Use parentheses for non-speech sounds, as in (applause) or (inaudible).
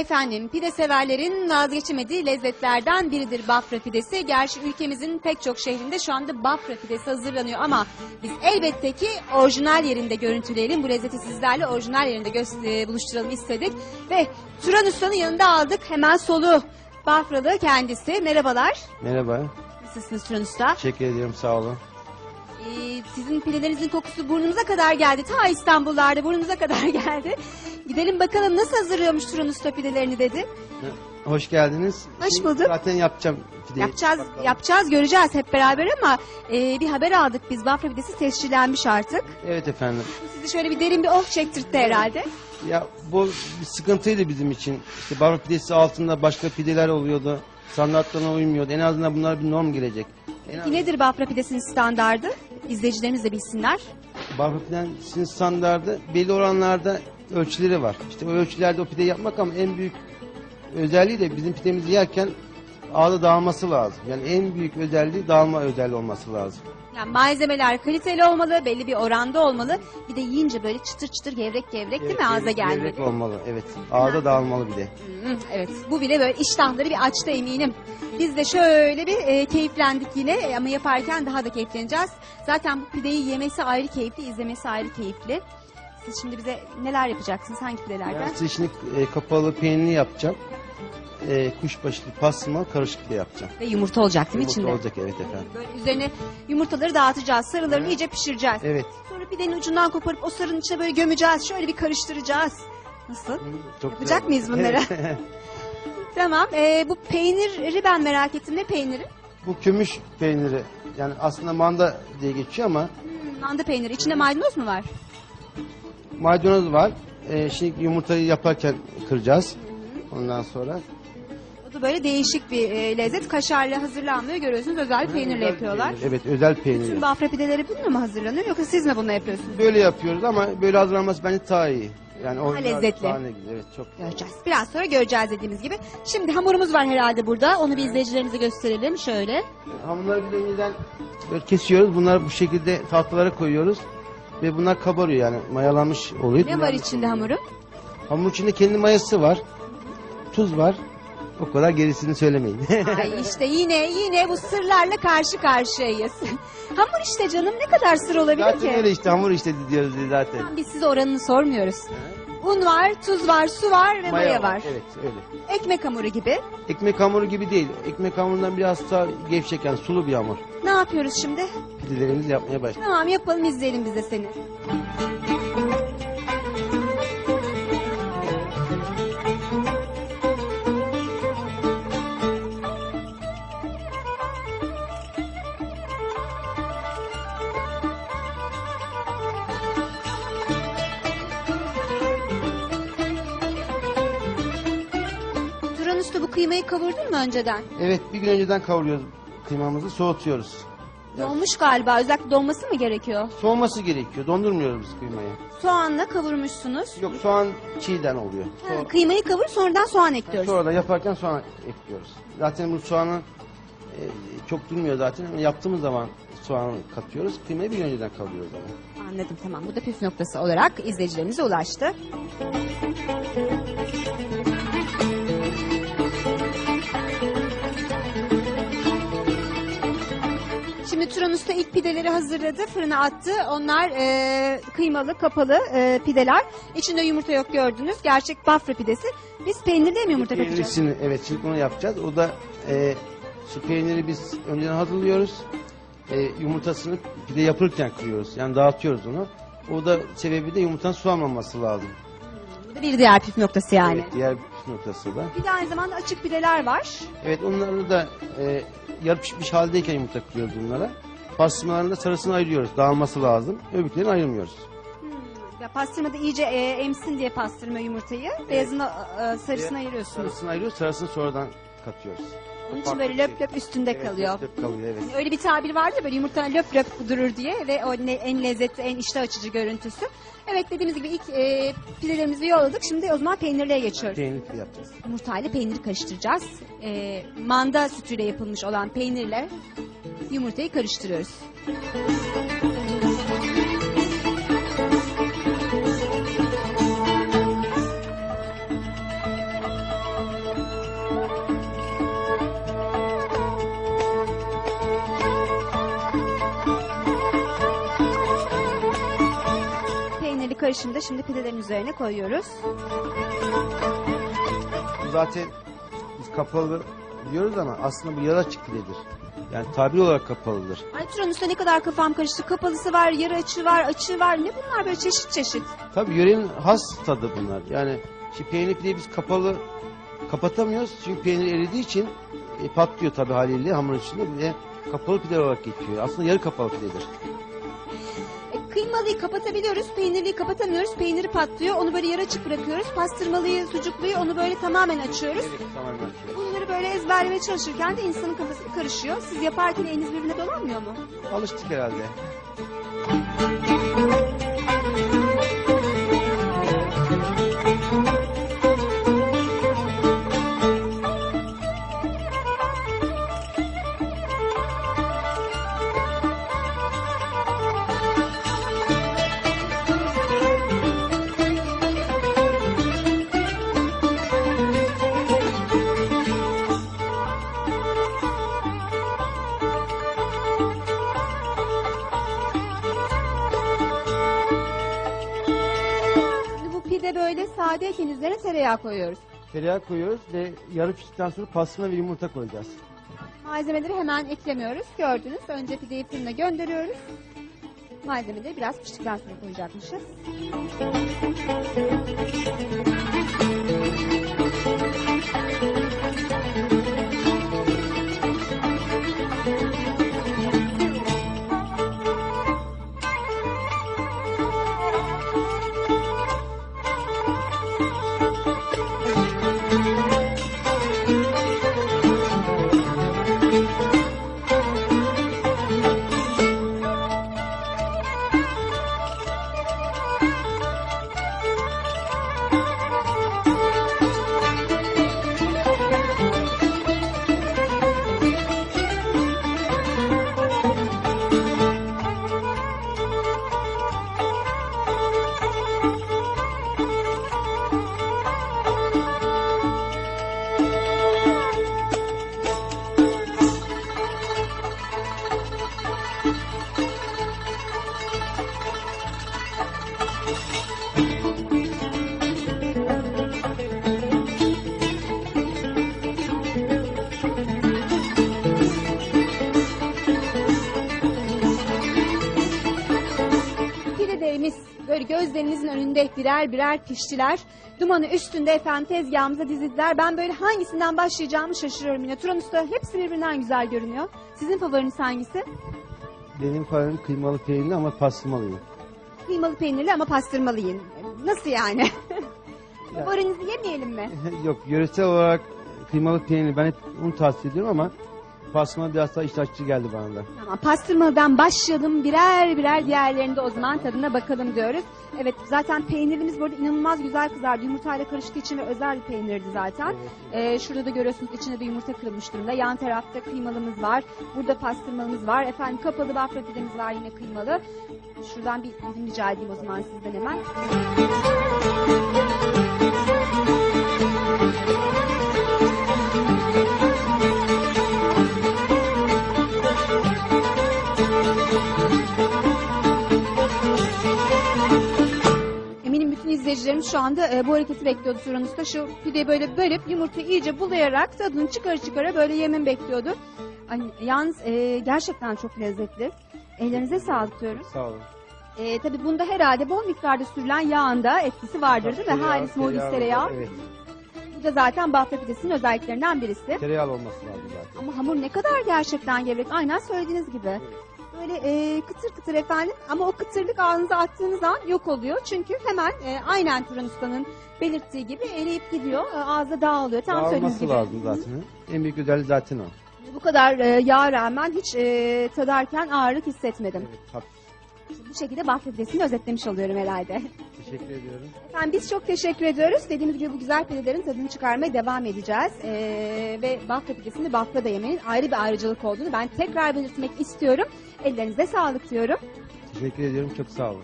Efendim pide severlerin vazgeçemediği lezzetlerden biridir Bafra pidesi. Gerçi ülkemizin pek çok şehrinde şu anda Bafra pidesi hazırlanıyor ama biz elbette ki orijinal yerinde görüntüleyelim. Bu lezzeti sizlerle orijinal yerinde e, buluşturalım istedik. Ve Turan Usta'nın yanında aldık hemen solu. Bafralı kendisi. Merhabalar. Merhaba, Nasılsınız Turan Usta? teşekkür ediyorum, sağ olun. Ee, sizin pidelerinizin kokusu burnumuza kadar geldi. Ta İstanbullarda burnumuza kadar (laughs) geldi. Gidelim bakalım nasıl hazırlıyormuş Turan Usta pidelerini dedi. Hoş geldiniz. Hoş Şimdi bulduk. Zaten yapacağım pideyi. Yapacağız, Bakalım. yapacağız, göreceğiz hep beraber ama e, bir haber aldık biz. Bafra pidesi tescillenmiş artık. Evet efendim. Sizi şöyle bir derin bir oh çektirtti herhalde. Ya bu bir sıkıntıydı bizim için. İşte barba pidesi altında başka pideler oluyordu. Standartlarına uymuyordu. En azından bunlar bir norm gelecek. En az, Peki nedir Bafra pidesinin standardı? İzleyicilerimiz de bilsinler. Barba pidesinin standardı belli oranlarda ölçüleri var. İşte o ölçülerde o pideyi yapmak ama en büyük özelliği de bizim pidemizi yerken ağda dağılması lazım. Yani en büyük özelliği dağılma özelliği olması lazım. Yani malzemeler kaliteli olmalı, belli bir oranda olmalı. Bir de yiyince böyle çıtır çıtır gevrek gevrek değil mi ağza gevrek gelmeli? olmalı. Evet. Ağda dağılmalı bir de. Evet bu bile böyle iştahları bir açtı eminim. Biz de şöyle bir e, keyiflendik yine e, ama yaparken daha da keyifleneceğiz. Zaten bu pideyi yemesi ayrı keyifli, izlemesi ayrı keyifli. Siz şimdi bize neler yapacaksınız? Hangi pidelerden? Size şimdi e, kapalı peynirli yapacağım. E, kuşbaşılı pastırma karışık da yapacağım. Ve yumurta olacak değil mi Yumurta içinde? olacak evet efendim. Böyle üzerine yumurtaları dağıtacağız, sarılarını iyice pişireceğiz. Evet. Sonra pidenin ucundan koparıp o sarının içine böyle gömeceğiz, şöyle bir karıştıracağız. Nasıl? Çok Yapacak güzel. mıyız bunları? (laughs) (laughs) Tamam. e, bu peyniri ben merak ettim. Ne peyniri? Bu kömüş peyniri. Yani aslında manda diye geçiyor ama Hmm, manda peyniri. İçinde maydanoz mu var? maydanoz var. E, şimdi yumurtayı yaparken kıracağız. Ondan sonra. O da böyle değişik bir e, lezzet. Kaşarla hazırlanmıyor. Görüyorsunuz özel peynirle yapıyorlar. Evet özel peynir. Tüm bafra pideleri bununla mı hazırlanıyor yoksa siz mi bununla yapıyorsunuz? Böyle yapıyoruz ama böyle hazırlanması bence daha iyi. Yani o lezzetli. Daha ne güzel. Evet çok. Göreceğiz. Biraz sonra göreceğiz dediğimiz gibi. Şimdi hamurumuz var herhalde burada. Onu bir izleyicilerimize gösterelim. Şöyle. Hamurları bir böyle kesiyoruz. Bunları bu şekilde tahtalara koyuyoruz. Ve bunlar kabarıyor yani mayalanmış oluyor. Ne var içinde hamurun? Hamur içinde kendi mayası var. Tuz var. O kadar gerisini söylemeyin. (laughs) Ay işte yine yine bu sırlarla karşı karşıyayız. (laughs) Hamur işte canım ne kadar sır olabilir zaten ki? öyle işte hamur işte diyoruz zaten. Biz size oranını sormuyoruz. Un var, tuz var, su var ve maya, var. Evet öyle. Ekmek hamuru gibi. Ekmek hamuru gibi değil. Ekmek hamurundan biraz daha gevşek yani sulu bir hamur. Ne yapıyoruz şimdi? Pidelerimizi yapmaya başladık. Tamam yapalım izleyelim biz de seni. Bu kıymayı kavurdun mu önceden? Evet bir gün önceden kavuruyoruz kıymamızı soğutuyoruz. Donmuş galiba. Özellikle donması mı gerekiyor? Soğuması gerekiyor. Dondurmuyoruz biz kıymayı. Soğanla kavurmuşsunuz. Yok soğan çiğden oluyor. Ha, kıymayı kavur sonradan soğan ekliyoruz. Sonra da yaparken soğan ekliyoruz. Zaten bu soğanı e, çok durmuyor zaten ama yaptığımız zaman soğan katıyoruz. Kıymayı bir gün önceden kavuruyoruz ama. Anladım tamam. Bu da püf noktası olarak izleyicilerimize ulaştı. Turan Usta ilk pideleri hazırladı, fırına attı. Onlar e, kıymalı, kapalı e, pideler. İçinde yumurta yok gördünüz. Gerçek bafra pidesi. Biz peynirli mi yumurta katacağız? Peynirisini evet şimdi onu yapacağız. O da e, şu peyniri biz önceden hazırlıyoruz. E, yumurtasını pide yapılırken kırıyoruz. Yani dağıtıyoruz onu. O da sebebi de yumurtanın sulanmaması lazım. Bu da bir diğer püf noktası yani. Evet, diğer püf noktası da. Bir de aynı zamanda açık pideler var. Evet onları da e, yarı pişmiş haldeyken yumurta kırıyoruz bunlara. Pastırmalarını da sarısını ayırıyoruz. Dağılması lazım. Öbürlerini ayırmıyoruz. Ya pastırmada iyice e, emsin diye pastırma yumurtayı. Beyazını e, sarısını ayırıyorsunuz. Sarısını ayırıyoruz. Sarısını sonradan katıyoruz. Onun için böyle löp şey. löp üstünde Evet, kalıyor. löp löp kalıyor evet. Öyle bir tabir vardı ya böyle yumurta löp löp durur diye ve o ne, en lezzetli, en iştah açıcı görüntüsü. Evet dediğimiz gibi ilk e, pidelerimizi yolladık. Şimdi o zaman peynirliğe geçiyoruz. Peynirli pide yapacağız. Yumurtayla peyniri karıştıracağız. E, manda sütüyle yapılmış olan peynirle Yumurtayı karıştırıyoruz. Peynirli karışımı da şimdi pidelerin üzerine koyuyoruz. Zaten biz kapalı diyoruz ama aslında bu yarı açık pidedir. Yani tabir olarak kapalıdır. Ay Turan Usta ne kadar kafam karıştı. Kapalısı var, yarı açığı var, açığı var. Ne bunlar böyle çeşit çeşit. Tabii yörenin has tadı bunlar. Yani şimdi peynir pideyi biz kapalı kapatamıyoruz. Çünkü peynir eridiği için e, patlıyor tabii haliyle hamur içinde. Bir de kapalı pide olarak geçiyor. Aslında yarı kapalı pidedir. E, kıymalıyı kapatabiliyoruz, peynirliyi kapatamıyoruz. Peyniri patlıyor, onu böyle yarı açık bırakıyoruz. Pastırmalıyı, sucukluyu onu böyle tamamen açıyoruz. Tamamen açıyor. Böyle ezberlemeye çalışırken de insanın kafası karışıyor. Siz yaparken eliniz birbirine dolanmıyor mu? Alıştık herhalde. Sadeyken üzerine tereyağı koyuyoruz. Tereyağı koyuyoruz ve yarı piştikten sonra pastırma ve yumurta koyacağız. Malzemeleri hemen eklemiyoruz. Gördünüz. Önce pideyi fırına gönderiyoruz. Malzemeleri biraz piştikten sonra koyacakmışız. Gözlerinizin önünde birer birer piştiler. Dumanı üstünde efendim tezgahımıza dizildiler. Ben böyle hangisinden başlayacağımı şaşırıyorum yine. Turan Usta hepsi birbirinden güzel görünüyor. Sizin favoriniz hangisi? Benim favorim kıymalı peynirli ama pastırmalıyım. Kıymalı peynirli ama pastırmalı yiyin. Nasıl yani? (laughs) Ya- Favorinizi yemeyelim mi? (laughs) Yok yöresel olarak kıymalı peynir ben hep onu tavsiye ediyorum ama pastırma biraz daha iştahçı geldi bana da. Tamam pastırmadan başlayalım birer birer diğerlerinde o zaman tadına bakalım diyoruz. Evet zaten peynirimiz burada inanılmaz güzel kızardı. Yumurtayla karıştığı için ve özel bir peynirdi zaten. Ee, şurada da görüyorsunuz içinde de yumurta kırılmış durumda. Yan tarafta kıymalımız var. Burada pastırmalımız var. Efendim kapalı bafra pidemiz var yine kıymalı. Şuradan bir dilim rica edeyim o zaman sizden hemen. Anda e, bu hareketi bekliyordu Turan Usta. Şu pideyi böyle bölüp yumurtayı iyice bulayarak tadını çıkara çıkara böyle yemin bekliyordu. Ay, yalnız e, gerçekten çok lezzetli. Ellerinize sağlık diyoruz. Sağ olun. E, tabii bunda herhalde bol miktarda sürülen yağın da etkisi vardır değil mi? Halis modis tereyağı. Evet. Bu da zaten bafra pidesinin özelliklerinden birisi. Tereyağı olması lazım zaten. Ama hamur ne kadar gerçekten gevrek. Aynen söylediğiniz gibi. Böyle e, kıtır kıtır efendim ama o kıtırlık ağzınıza attığınız an yok oluyor. Çünkü hemen e, aynen Turan Usta'nın belirttiği gibi eriyip gidiyor. E, ağızda dağılıyor. Tam söylediğiniz Dağılması gibi. lazım zaten. En büyük özelliği zaten o. Bu kadar e, yağ rağmen hiç e, tadarken ağırlık hissetmedim. Evet, tabii. Bu şekilde bafra pidesini özetlemiş oluyorum herhalde. Teşekkür ediyorum. Efendim biz çok teşekkür ediyoruz. Dediğimiz gibi bu güzel pidelerin tadını çıkarmaya devam edeceğiz. Ee, ve bafra pidesini bafra da yemenin ayrı bir ayrıcalık olduğunu ben tekrar belirtmek istiyorum. Ellerinize sağlık diyorum. Teşekkür ediyorum. Çok sağ olun.